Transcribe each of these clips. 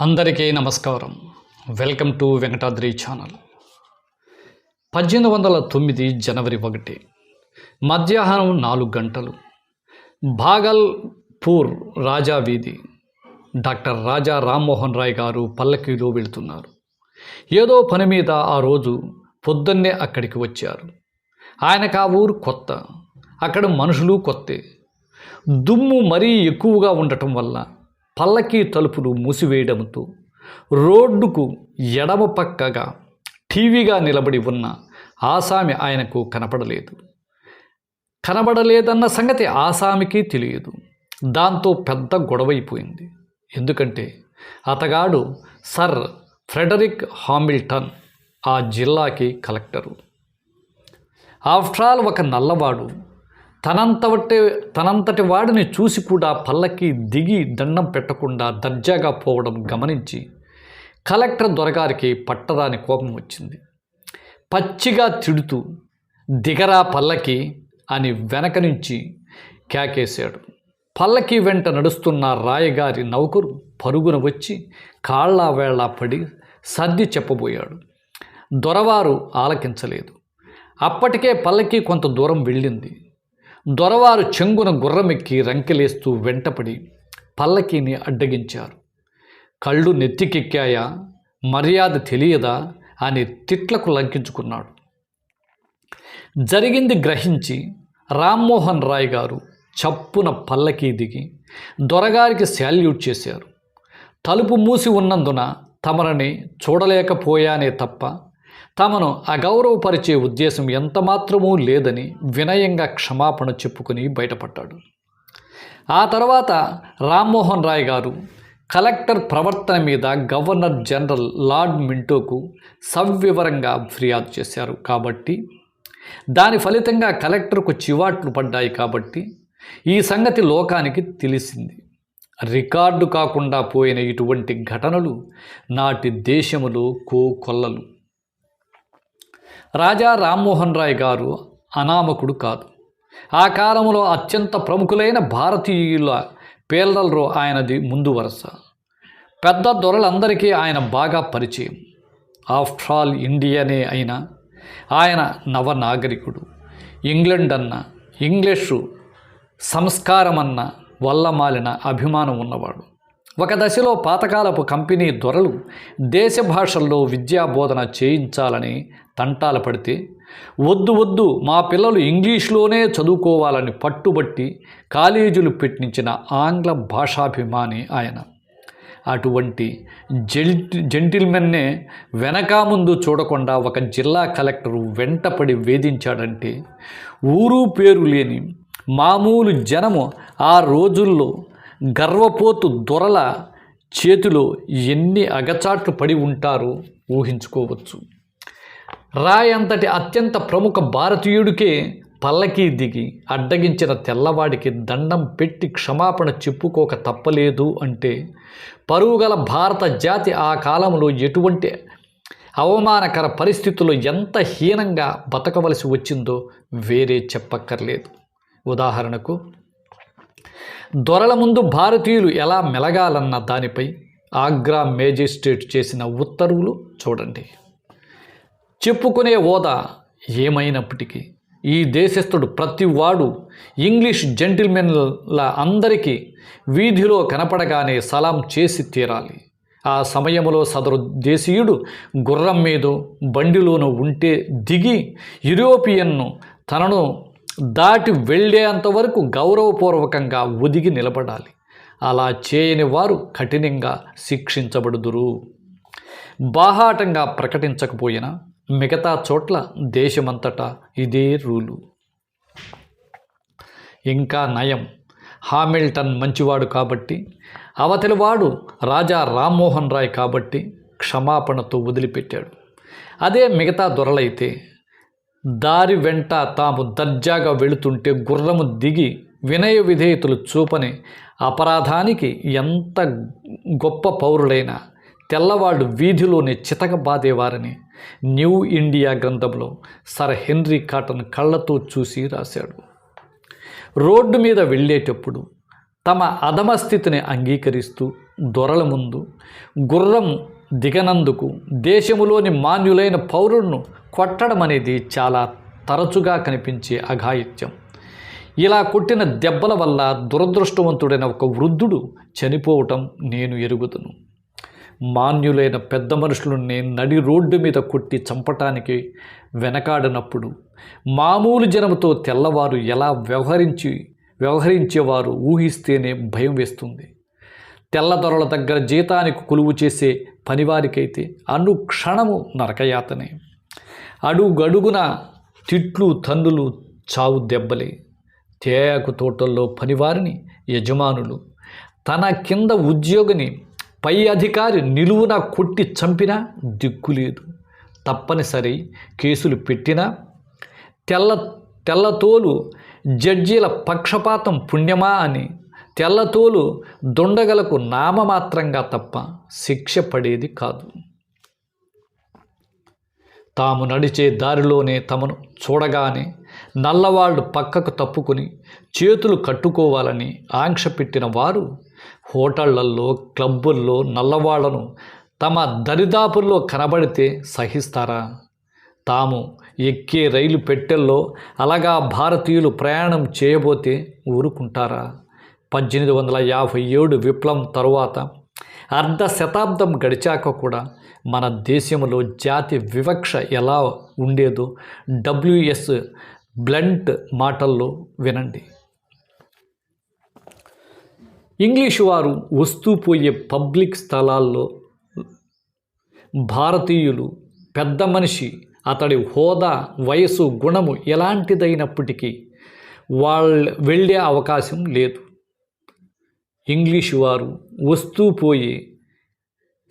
అందరికీ నమస్కారం. Welcome to Venkatadri channel. పద్దెనిమిది వందల తొమ్మిది జనవరి ఒకటి మధ్యాహ్నం నాలుగు గంటలు భాగల్పూర్ రాజా వీధి డాక్టర్ రాజా రామ్మోహన్ రాయ్ గారు పల్లకీలో వెళుతున్నారు. ఏదో పని మీద ఆ రోజు పొద్దున్నే అక్కడికి వచ్చారు. ఆయనకు ఆ ఊరు కొత్త అక్కడ మనుషులు కొత్తే. దుమ్ము మరీ ఎక్కువగా ఉండటం వల్ల పల్లకీ తలుపులు మూసివేయడంతో రోడ్డుకు ఎడమ పక్కగా టీవీగా నిలబడి ఉన్న ఆసామి ఆయనకు కనపడలేదు. కనబడలేదన్న సంగతి ఆసామికి తెలియదు. దాంతో పెద్ద గొడవైపోయింది. ఎందుకంటే అతగాడు సర్ ఫ్రెడరిక్ హామిల్టన్ ఆ జిల్లాకి కలెక్టరు. ఆఫ్టర్ ఆల్ ఒక నల్లవాడు తనంతటి తనంతటి వాడిని చూసి కూడా పల్లకి దిగి దండం పెట్టకుండా దర్జాగా పోవడం గమనించి కలెక్టర్ దొరగారికి పట్టరాని కోపం వచ్చింది. పచ్చిగా తిడుతూ దిగరా పల్లకి అని వెనక నుంచి కేకేశాడు. పల్లకి వెంట నడుస్తున్న రాయగారి నౌకరు పరుగున వచ్చి కాళ్ళ వేళ్ళ పడి సర్ది చెప్పబోయాడు. దొరవారు ఆలకించలేదు. అప్పటికే పల్లకి కొంత దూరం వెళ్ళింది. దొరవారు చెంగున గుర్రమెక్కి రంకెలేస్తూ వెంటపడి పల్లకీని అడ్డగించారు. కళ్ళు నెత్తికెక్కాయా? మర్యాద తెలియదా? అని తిట్లకు లంకించుకున్నాడు. జరిగింది గ్రహించి రామ్మోహన్ రాయ్ గారు చప్పున పల్లకీ దిగి దొరగారికి శాల్యూట్ చేశారు. తలుపు మూసి ఉన్నందున తమరని చూడలేకపోయానే తప్ప తమను అగౌరవపరిచే ఉద్దేశం ఎంతమాత్రమూ లేదని వినయంగా క్షమాపణ చెప్పుకుని బయటపడ్డాడు. ఆ తర్వాత రామ్మోహన్ రాయ్ గారు కలెక్టర్ ప్రవర్తన మీద గవర్నర్ జనరల్ లార్డ్ మింటోకు సవివరంగా ఫిర్యాదు చేశారు కాబట్టి దాని ఫలితంగా కలెక్టర్కు చివాట్లు పడ్డాయి కాబట్టి ఈ సంగతి లోకానికి తెలిసింది. రికార్డు కాకుండా పోయిన ఇటువంటి ఘటనలు నాటి దేశములో కోకొల్లలు రాజా రామ్మోహన్ రాయ్ గారు అనామకుడు కాదు. ఆ కాలంలో అత్యంత ప్రముఖులైన భారతీయుల పేర్లలో ఆయనది ముందు వరుస. పెద్ద దొరలందరికీ ఆయన బాగా పరిచయం. ఆఫ్టర్ ఆల్ ఇండియనే అయినా ఆయన నవనాగరికుడు ఇంగ్లండ్ అన్న ఇంగ్లీషు సంస్కారమన్న వల్లమాలిన అభిమానం ఉన్నవాడు. ఒక దశలో పాతకాలపు కంపెనీ దొరలు దేశ భాషల్లో విద్యాబోధన చేయించాలని తంటాల పడితే వద్దు వద్దు మా పిల్లలు ఇంగ్లీష్లోనే చదువుకోవాలని పట్టుబట్టి కాలేజీలు పెట్టించిన ఆంగ్ల భాషాభిమాని ఆయన. అటువంటి జెంటిల్మెన్నే వెనక ముందు చూడకుండా ఒక జిల్లా కలెక్టరు వెంటపడి వేధించాడంటే ఊరు పేరు లేని మామూలు జనము ఆ రోజుల్లో గర్వపోతు దొరల చేతిలో ఎన్ని అగచాట్లు పడి ఉంటారో ఊహించుకోవచ్చు. రాయ్ అంతటి అత్యంత ప్రముఖ భారతీయుడికే పల్లకీ దిగి అడ్డగించిన తెల్లవాడికి దండం పెట్టి క్షమాపణ చెప్పుకోక తప్పలేదు అంటే పరుగుగల భారత జాతి ఆ కాలంలో ఎటువంటి అవమానకర పరిస్థితుల్లో ఎంత హీనంగా బతకవలసి వచ్చిందో వేరే చెప్పక్కర్లేదు. ఉదాహరణకు దొరల ముందు భారతీయులు ఎలా మెలగాలన్న దానిపై ఆగ్రా మేజిస్ట్రేట్ చేసిన ఉత్తర్వులు చూడండి. చెప్పుకునే హోదా ఏమైనప్పటికీ ఈ దేశస్థుడు ప్రతివాడు ఇంగ్లీష్ జెంటిల్మెన్ల అందరికీ వీధిలో కనపడగానే సలాం చేసి తీరాలి. ఆ సమయంలో సదరు దేశీయుడు గుర్రం మీదో బండిలోనూ ఉంటే దిగి యూరోపియన్ను తనను దాటి వెళ్ళేంత వరకు గౌరవపూర్వకంగా ఒదిగి నిలబడాలి. అలా చేయని వారు కఠినంగా శిక్షించబడుదురు. బాహాటంగా ప్రకటించకపోయినా మిగతా చోట్ల దేశమంతటా ఇదే రూలు. ఇంకా నయం. హామిల్టన్ మంచివాడు కాబట్టి అవతలివాడు రాజా రామ్మోహన్ రాయ్ కాబట్టి క్షమాపణతో వదిలిపెట్టాడు. అదే మిగతా దొరలైతే దారి వెంట తాము దర్జాగా వెళుతుంటే గుర్రము దిగి వినయ విధేయతలు చూపని అపరాధానికి ఎంత గొప్ప పౌరుడైనా తెల్లవాళ్ళు వీధిలోనే చితక బాధేవారని న్యూ ఇండియా గ్రంథంలో సర్ హెన్రీ కాటన్ కళ్ళతో చూసి రాశాడు. రోడ్డు మీద వెళ్ళేటప్పుడు తమ అధమస్థితిని అంగీకరిస్తూ దొరల ముందు గుర్రం దిగనందుకు దేశములోని మాన్యులైన పౌరులను కొట్టడం అనేది చాలా తరచుగా కనిపించే అఘాయిత్యం. ఇలా కొట్టిన దెబ్బల వల్ల దురదృష్టవంతుడైన ఒక వృద్ధుడు చనిపోవటం నేను ఎరుగుదును. మాన్యులైన పెద్ద మనుషులని నడి రోడ్డు మీద కొట్టి చంపటానికి వెనకాడినప్పుడు మామూలు జనముతో తెల్లవారు ఎలా వ్యవహరించి వ్యవహరించేవారు ఊహిస్తేనే భయం వేస్తుంది. తెల్లదొరల దగ్గర జీతానికి కొలువు చేసే పనివారికైతే అనుక్షణము నరకయాతనే. అడుగడుగున తిట్లు తన్నులు చావు దెబ్బలే. తేయాకు తోటల్లో పనివారిని యజమానులు. తన కింద ఉద్యోగిని పై అధికారి నిలువున కొట్టి చంపినా దిక్కులేదు. తప్పనిసరి కేసులు పెట్టినా తెల్ల తెల్లతోలు జడ్జీల పక్షపాతం పుణ్యమా అని తెల్లతోలు దొండగలకు నామమాత్రంగా తప్ప శిక్ష పడేది కాదు. తాము నడిచే దారిలోనే తమను చూడగానే నల్లవాళ్ళు పక్కకు తప్పుకొని చేతులు కట్టుకోవాలని ఆంక్ష పెట్టిన వారు హోటళ్ళల్లో క్లబ్బుల్లో నల్లవాళ్ళను తమ దరిదాపుల్లో కనబడితే సహిస్తారా? తాము ఎక్కే రైలు పెట్టెల్లో అలాగా భారతీయులు ప్రయాణం చేయబోతే ఊరుకుంటారా? పద్దెనిమిది వందల యాభై ఏడు విప్లవం తరువాత అర్ధ శతాబ్దం గడిచాక కూడా మన దేశంలో జాతి వివక్ష ఎలా ఉండేదో డబ్ల్యూఎస్ బ్లంట్ మాటల్లో వినండి. ఇంగ్లీషు వారు వస్తూ పోయే పబ్లిక్ స్థలాల్లో భారతీయులు పెద్ద మనిషి అతడి హోదా వయసు గుణము ఎలాంటిదైనప్పటికీ వాళ్ళ వెళ్ళే అవకాశం లేదు. ఇంగ్లీషు వారు వస్తూ పోయే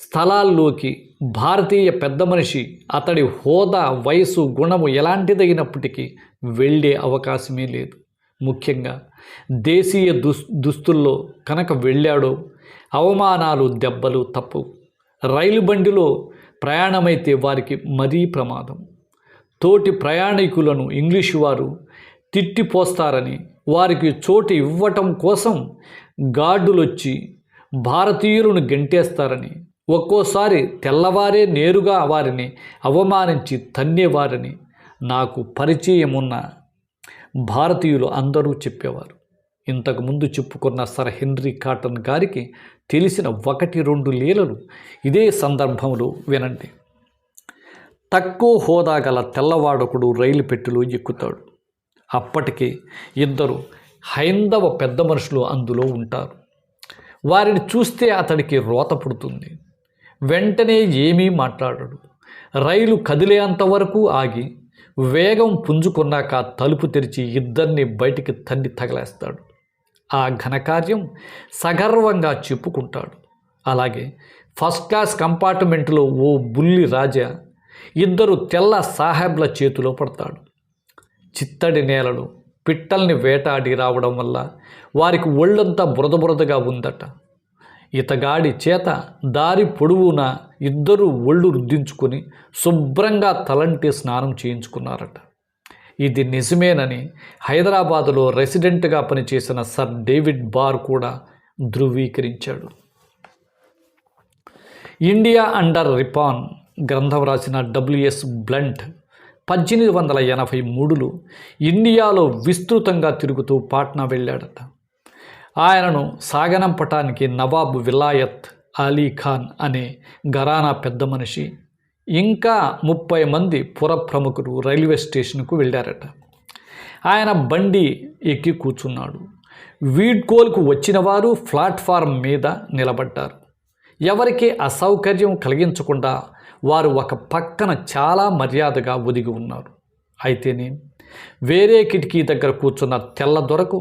స్థలాల్లోకి భారతీయ పెద్ద మనిషి అతడి హోదా వయసు గుణము ఎలాంటిదైనప్పటికీ వెళ్ళే అవకాశమే లేదు. ముఖ్యంగా దేశీయ దుస్ దుస్తుల్లో కనుక వెళ్ళాడో అవమానాలు దెబ్బలు తప్పవు రైలు బండిలో ప్రయాణమైతే వారికి మరీ ప్రమాదం. తోటి ప్రయాణికులను ఇంగ్లీషు వారు తిట్టిపోస్తారని వారికి చోటు ఇవ్వటం కోసం గార్డులు వచ్చి భారతీయులను గెంటేస్తారని ఒక్కోసారి తెల్లవారే నేరుగా వారిని అవమానించి తన్నేవారని నాకు పరిచయం ఉన్న భారతీయులు అందరూ చెప్పేవారు. ఇంతకుముందు చెప్పుకున్న సర్ హెన్రీ కాటన్ గారికి తెలిసిన ఒకటి రెండు లీలలు ఇదే సందర్భంలో వినండి. తక్కువ హోదా గల తెల్లవాడొకడు రైలు పెట్టెలో ఎక్కుతాడు. అప్పటికే ఇద్దరు హైందవ పెద్ద మనుషులు అందులో ఉంటారు. వారిని చూస్తే అతడికి రోత పుడుతుంది. వెంటనే ఏమీ మాట్లాడడు. రైలు కదిలేంత వరకు ఆగి వేగం పుంజుకున్నాక తలుపు తెరిచి ఇద్దరిని బయటికి తన్ని తగలేస్తాడు. ఆ ఘనకార్యం సగర్వంగా చెప్పుకుంటాడు. అలాగే ఫస్ట్ క్లాస్ కంపార్ట్మెంట్లో ఓ బుల్లి రాజా ఇద్దరు తెల్ల సాహెబ్ల చేతిలో పడతాడు. చిత్తడి నేలలో పిట్టల్ని వేటాడి రావడం వల్ల వారికి ఒళ్ళంతా బురద బురదగా ఉందట. ఇతగాడి చేత దారి పొడవునా ఇద్దరు ఒళ్ళు రుద్దించుకొని శుభ్రంగా తలంటి స్నానం చేయించుకున్నారట. ఇది నిజమేనని హైదరాబాదులో రెసిడెంట్గా పనిచేసిన సర్ డేవిడ్ బార్ కూడా ధృవీకరించాడు. ఇండియా అండర్ రిపాన్ గ్రంథం రాసిన డబ్ల్యూఎస్ బ్లంట్ పద్దెనిమిది వందల ఎనభై మూడులో ఇండియాలో విస్తృతంగా తిరుగుతూ పాట్నా వెళ్ళాడట. ఆయనను సాగనంపటానికి నవాబ్ విలాయత్ అలీ ఖాన్ అనే ఘరానా పెద్ద మనిషి ఇంకా ముప్పై మంది పుర ప్రముఖులు రైల్వే స్టేషన్కు వెళ్ళారట. ఆయన బండి ఎక్కి కూర్చున్నాడు. వీడ్కోల్కు వచ్చిన వారు ప్లాట్ఫారం మీద నిలబడ్డారు. ఎవరికి అసౌకర్యం కలిగించకుండా వారు ఒక పక్కన చాలా మర్యాదగా ఒదిగి ఉన్నారు. అయితేనే వేరే కిటికీ దగ్గర కూర్చున్న తెల్ల దొరకు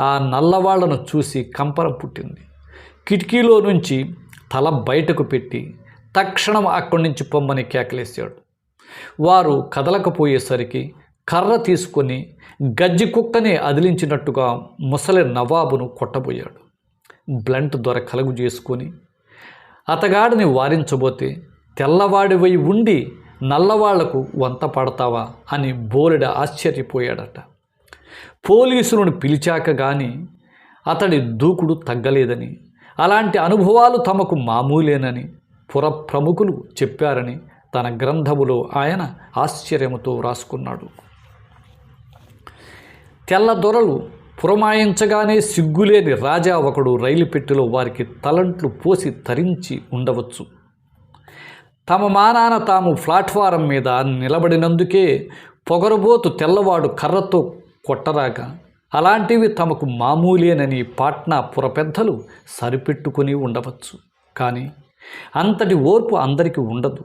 ఆ నల్లవాళ్ళను చూసి కంపరం పుట్టింది. కిటికీలో నుంచి తల బయటకు పెట్టి తక్షణం అక్కడి నుంచి పొమ్మని కేకలేశాడు. వారు కదలకపోయేసరికి కర్ర తీసుకొని గజ్జి కుక్కని అదిలించినట్టుగా ముసలి నవాబును కొట్టబోయాడు. బ్లంట్ దొర కలుగు చేసుకొని అతగాడిని వారించబోతే తెల్లవాడివై ఉండి నల్లవాళ్ళకు వంత పడతావా అని బోలెడ ఆశ్చర్యపోయాడట. పోలీసులను పిలిచాక గాని అతడి దూకుడు తగ్గలేదని అలాంటి అనుభవాలు తమకు మామూలేనని పుర ప్రముఖులు చెప్పారని తన గ్రంథములో ఆయన ఆశ్చర్యముతో రాసుకున్నాడు. తెల్ల దొరలు పురమాయించగానే సిగ్గులేని రాజా ఒకడు రైలు పెట్టెలో వారికి తలంట్లు పోసి తరించి ఉండవచ్చు. తమ మానాన తాము ప్లాట్ఫారం మీద నిలబడినందుకే పొగరబోతు తెల్లవాడు కర్రతో కొట్టరాక అలాంటివి తమకు మామూలేనని పాట్నా పురపెద్దలు సరిపెట్టుకుని ఉండవచ్చు. కానీ అంతటి ఓర్పు అందరికీ ఉండదు.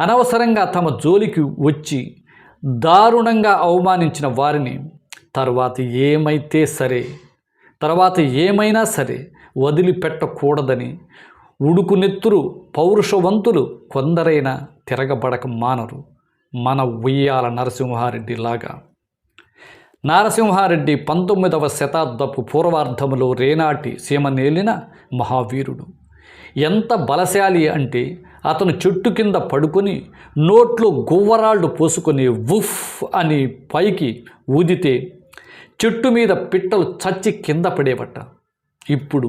అనవసరంగా తమ జోలికి వచ్చి దారుణంగా అవమానించిన వారిని తర్వాత ఏమైతే సరే తర్వాత ఏమైనా సరే వదిలిపెట్టకూడదని ఉడుకునెత్తురు పౌరుషవంతులు కొందరైనా తిరగబడక మానరు. మన ఉయ్యాల నరసింహారెడ్డి లాగా. నారసింహారెడ్డి పంతొమ్మిదవ శతాబ్దపు పూర్వార్ధములో రేనాటి సీమనేలిన మహావీరుడు. ఎంత బలశాలి అంటే అతను చెట్టు కింద పడుకొని నోట్లో గువ్వరాళ్ళు పోసుకొని వుఫ్ అని పైకి ఊదితే చెట్టు మీద పిట్టలు చచ్చి కింద పడేవట. ఇప్పుడు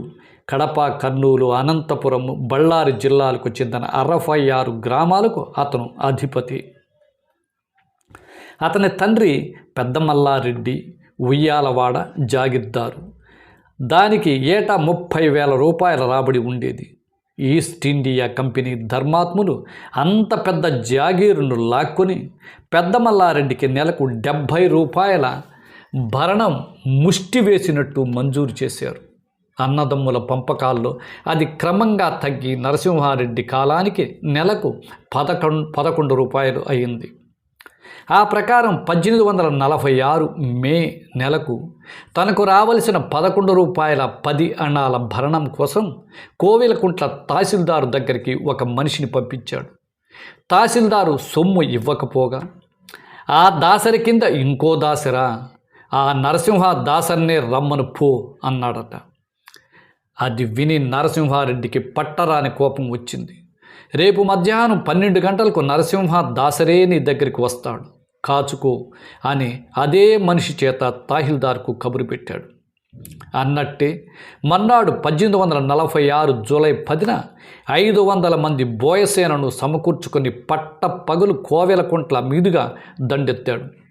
కడప కర్నూలు అనంతపురం బళ్ళారి జిల్లాలకు చెందిన అరవై ఆరు గ్రామాలకు అతను అధిపతి. అతని తండ్రి పెద్దమల్లారెడ్డి ఉయ్యాలవాడ జాగిర్దారు. దానికి ఏటా ముప్పై వేల రూపాయల రాబడి ఉండేది. ఈస్ట్ ఇండియా కంపెనీ ధర్మాత్ములు అంత పెద్ద జాగీరును లాక్కొని పెద్దమల్లారెడ్డికి నెలకు డెబ్భై రూపాయల భరణం ముష్టి వేసినట్టు మంజూరు చేశారు. అన్నదమ్ముల పంపకాల్లో అది క్రమంగా తగ్గి నరసింహారెడ్డి కాలానికి నెలకు పదకొండు పదకొండు రూపాయలు అయింది. ఆ ప్రకారం పద్దెనిమిది వందల నలభై ఆరు మే నెలకు తనకు రావలసిన పదకొండు రూపాయల పది అణాల భరణం కోసం కోవిలకుంట్ల తహసీల్దారు దగ్గరికి ఒక మనిషిని పంపించాడు. తహసీల్దారు సొమ్ము ఇవ్వకపోగా ఆ దాసరి కింద ఇంకో దాసరా? ఆ నరసింహ దాసన్నే రమ్మను పో అన్నాడట. అది విని నరసింహారెడ్డికి పట్టరాని కోపం వచ్చింది. రేపు మధ్యాహ్నం పన్నెండు గంటలకు నరసింహ దాసరే నీ దగ్గరికి వస్తాడు. కాచుకో అని అదే మనిషి చేత తాహిల్దార్కు కబురు పెట్టాడు. అన్నట్టే మన్నాడు పద్దెనిమిది వందల నలభై ఆరు జూలై పదిన ఐదు వందల మంది బోయసేనను సమకూర్చుకొని పట్ట పగలు కోవెలకుంట్ల మీదుగా దండెత్తాడు.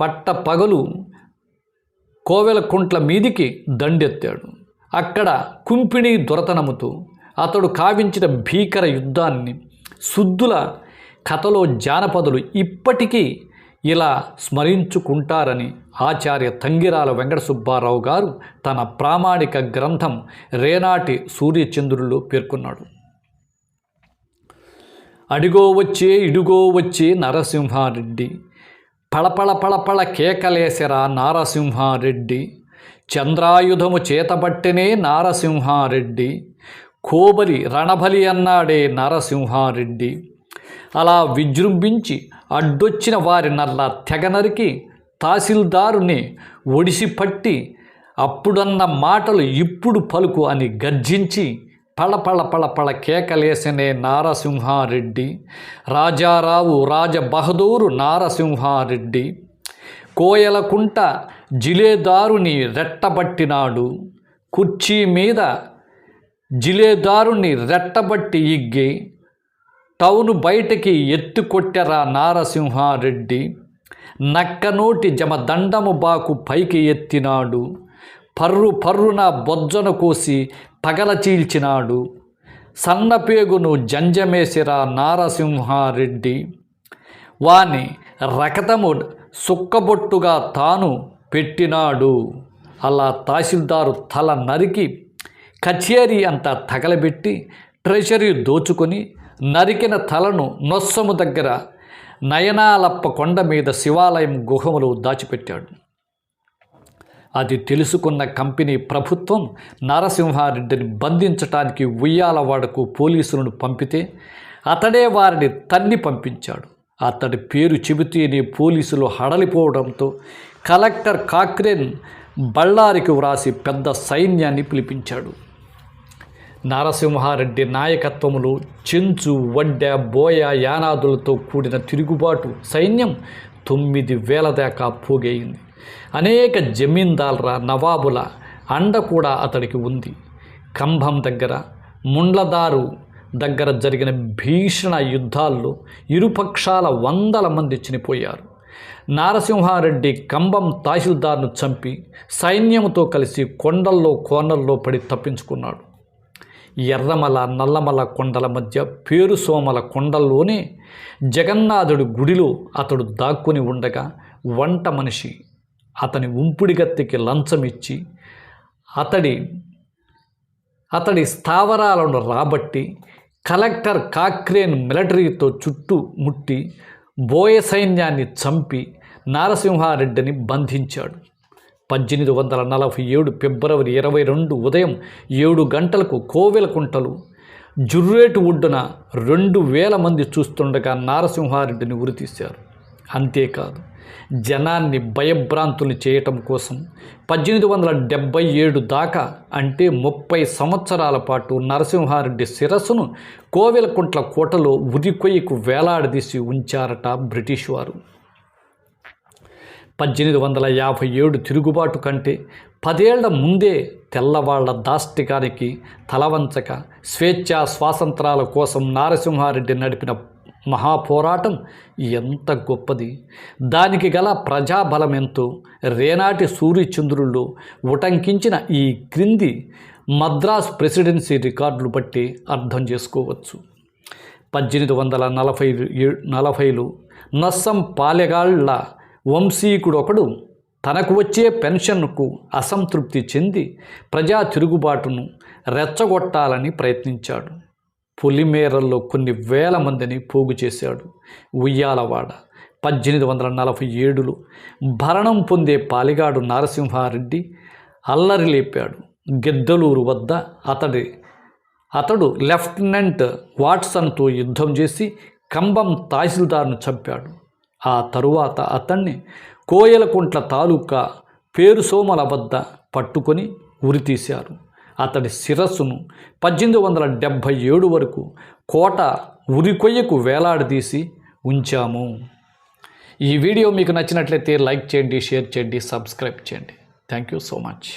పట్ట పగలు కోవెలకుంట్ల మీదికి దండెత్తాడు. అక్కడ కుంపిణి దొరతనముతో అతడు కావించిన భీకర యుద్ధాన్ని శుద్ధుల కథలో జానపదులు ఇప్పటికీ ఇలా స్మరించుకుంటారని ఆచార్య తంగిరాల వెంకట సుబ్బారావు గారు తన ప్రామాణిక గ్రంథం రేనాటి సూర్యచంద్రుల్లో పేర్కొన్నాడు. అడిగో వచ్చే ఇడుగో వచ్చే నరసింహారెడ్డి పళపళ పళపళ కేకలేసిరా నారసింహారెడ్డి. చంద్రాయుధము చేతబట్టినే నారసింహారెడ్డి. కోబలి రణబలి అన్నాడే నరసింహారెడ్డి. అలా విజృంభించి అడ్డొచ్చిన వారి నల్ల తెగనరికి తహసీల్దారుని ఒడిసి పట్టి అప్పుడన్న మాటలు ఇప్పుడు పలుకు అని గర్జించి పళపళ పళపళ కేకలేసనే నారసింహారెడ్డి రాజారావు రాజబహదూరు నారసింహారెడ్డి కోయలకుంట జిలేదారుని రెట్టబట్టినాడు కుర్చీ మీద జిలేదారుని రెట్టబట్టి ఇగ్గి టౌను బయటికి ఎత్తుకొట్టెరా నారసింహారెడ్డి నక్కనోటి జమ దండము బాకు పైకి ఎత్తినాడు పర్రు పర్రున బొజ్జను కోసి పగల చీల్చినాడు సన్నపేగును జంజమేసిరా నారసింహారెడ్డి. వాని రకతము సుక్కబొట్టుగా తాను పెట్టినాడు. అలా తహసీల్దారు తల నరికి కచేరీ అంతా తగలబెట్టి ట్రెషరీ దోచుకొని నరికిన తలను నొస్సము దగ్గర నయనాలప్ప కొండ మీద శివాలయం గుహములు దాచిపెట్టాడు. అది తెలుసుకున్న కంపెనీ ప్రభుత్వం నరసింహారెడ్డిని బంధించటానికి ఉయ్యాలవాడకు పోలీసులను పంపితే అతడే వారిని తన్ని పంపించాడు. అతడి పేరు చెబితేనే పోలీసులు హడలిపోవడంతో కలెక్టర్ కాక్రేన్ బళ్ళారికి వ్రాసి పెద్ద సైన్యాన్ని పిలిపించాడు. నరసింహారెడ్డి నాయకత్వంలో చెంచు వడ్డ బోయ యానాదులతో కూడిన తిరుగుబాటు సైన్యం తొమ్మిది వేల దాకా పోగేయింది. అనేక జమీందార్ల నవాబుల అండ కూడా అతడికి ఉంది. కంభం దగ్గర ముండ్లదారు దగ్గర జరిగిన భీషణ యుద్ధాల్లో ఇరుపక్షాల వందల మంది చనిపోయారు. నారసింహారెడ్డి కంబం తహసీల్దార్ను చంపి సైన్యంతో కలిసి కొండల్లో కోనల్లో పడి తప్పించుకున్నాడు. ఎర్రమల నల్లమల కొండల మధ్య పేరు సోమల కొండల్లోనే జగన్నాథుడి గుడిలో అతడు దాక్కుని ఉండగా వంట మనిషి అతని ఉంపుడిగత్తెకి లంచం ఇచ్చి అతడి అతడి స్థావరాలను రాబట్టి కలెక్టర్ కాక్రేన్ మిలిటరీతో చుట్టూ ముట్టి బోయ సైన్యాన్ని చంపి నారసింహారెడ్డిని బంధించాడు. పద్దెనిమిది వందల నలభై ఏడు ఫిబ్రవరి ఇరవై రెండు ఉదయం ఏడు గంటలకు కోవెలకుంటలు జుర్రేటు ఒడ్డున రెండు వేల మంది చూస్తుండగా నారసింహారెడ్డిని ఉరితీశారు. అంతేకాదు జనాన్ని భయభ్రాంతుల్ని చేయటం కోసం పద్దెనిమిది వందల డెబ్భై ఏడు దాకా అంటే ముప్పై సంవత్సరాల పాటు నరసింహారెడ్డి శిరస్సును కోవెలకుంట్ల కోటలో ఉరికొయ్యకు వేలాడదీసి ఉంచారట బ్రిటిష్ వారు. పద్దెనిమిది వందల యాభై ఏడు తిరుగుబాటు కంటే పదేళ్ళ ముందే తెల్లవాళ్ళ దాష్టికానికి తలవంచక స్వేచ్ఛ స్వాతంత్రాల కోసం నారసింహారెడ్డి నడిపిన మహాపోరాటం ఎంత గొప్పది. దానికి గల ప్రజాబలమెంతో రేనాటి సూర్యచంద్రుల్లో ఉటంకించిన ఈ క్రింది మద్రాస్ ప్రెసిడెన్సీ రికార్డులు బట్టి అర్థం చేసుకోవచ్చు. పద్దెనిమిది వందల నలభై నలభైలో నస్సం పాలెగాళ్ళ వంశీకుడొకడు తనకు వచ్చే పెన్షన్కు అసంతృప్తి చెంది ప్రజా తిరుగుబాటును రెచ్చగొట్టాలని ప్రయత్నించాడు. పులిమేరల్లో కొన్ని వేల మందిని పోగు చేశాడు. ఉయ్యాలవాడ పద్దెనిమిది వందల నలభై ఏడులో భరణం పొందే పాలిగాడు నరసింహారెడ్డి అల్లరి లేపాడు. గిద్దలూరు వద్ద అతడి అతడు లెఫ్టినెంట్ వాట్సన్తో యుద్ధం చేసి కంబం తహసీల్దార్ను చంపాడు. ఆ తరువాత అతన్ని కోయలకుంట్ల తాలూకా పేరుసోమల వద్ద పట్టుకొని ఉరితీశారు. అతడి శిరస్సును పద్దెనిమిది వందల డెబ్భై ఏడు వరకు కోట ఉరికొయ్యకు వేలాడదీసి ఉంచాము. ఈ వీడియో మీకు నచ్చినట్లయితే లైక్ చేయండి షేర్ చేయండి సబ్స్క్రైబ్ చేయండి. Thank you so much